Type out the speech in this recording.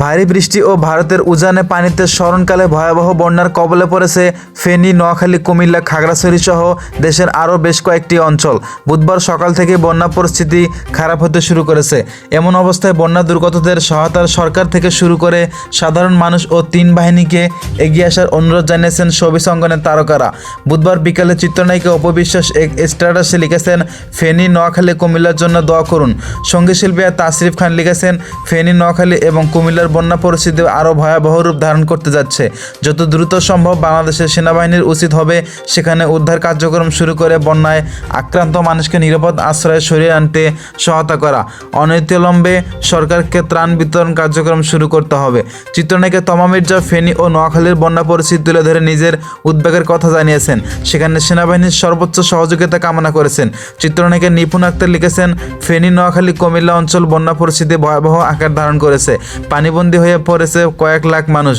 ভারী বৃষ্টি ও ভারতের উজানে পানিতে স্মরণকালে ভয়াবহ বন্যার কবলে পড়েছে ফেনী, নোয়াখালী, কুমিল্লা, খাগড়াছড়ি সহ দেশের আরও বেশ কয়েকটি অঞ্চল। বুধবার সকাল থেকে বন্যা পরিস্থিতি খারাপ হতে শুরু করেছে। এমন অবস্থায় বন্যা দুর্গতদের সহায়তার সরকার থেকে শুরু করে সাধারণ মানুষ ও তিন বাহিনীকে এগিয়ে আসার অনুরোধ জানিয়েছেন ছবি অঙ্গনের তারকারা। বুধবার বিকালে চিত্রনায়িকা অপবিশ্বাস এক স্ট্যাটাসে লিখেছেন, ফেনী, নোয়াখালী, কুমিল্লার জন্য দোয়া করুন। সংগীত শিল্পী তাসরিফ খান লিখেছেন, ফেনী, নোয়াখালী এবং কুমিল্লার বন্যা পরিস্থিতি আরও ভয়াবহ রূপ ধারণ করতে যাচ্ছে। যত দ্রুত সম্ভব বাংলাদেশের সেনাবাহিনীর উচিত হবে সেখানে উদ্ধার কার্যক্রম শুরু করে বন্যায় আক্রান্ত মানুষকে নিরাপদ আশ্রয়ে সরিয়ে আনতে সহায়তা করা। অনতিবিলম্বে সরকারকে ত্রাণ বিতরণ কার্যক্রম শুরু করতে হবে। চিত্রনায়িকা তমা মির্জা ফেনী ও নোয়াখালীর বন্যা পরিস্থিতি তুলে ধরে নিজের উদ্বেগের কথা জানিয়েছেন। সেখানে সেনাবাহিনীর সর্বোচ্চ সহযোগিতা কামনা করেছেন। চিত্রনায়িকা নিপুণ আক্তার লিখেছেন ফেনী নোয়াখালী কুমিল্লা অঞ্চল বন্যা পরিস্থিতি ভয়াবহ আকার ধারণ করেছে। পানিবন্দী হয়ে পড়েছে কয়েক লাখ মানুষ।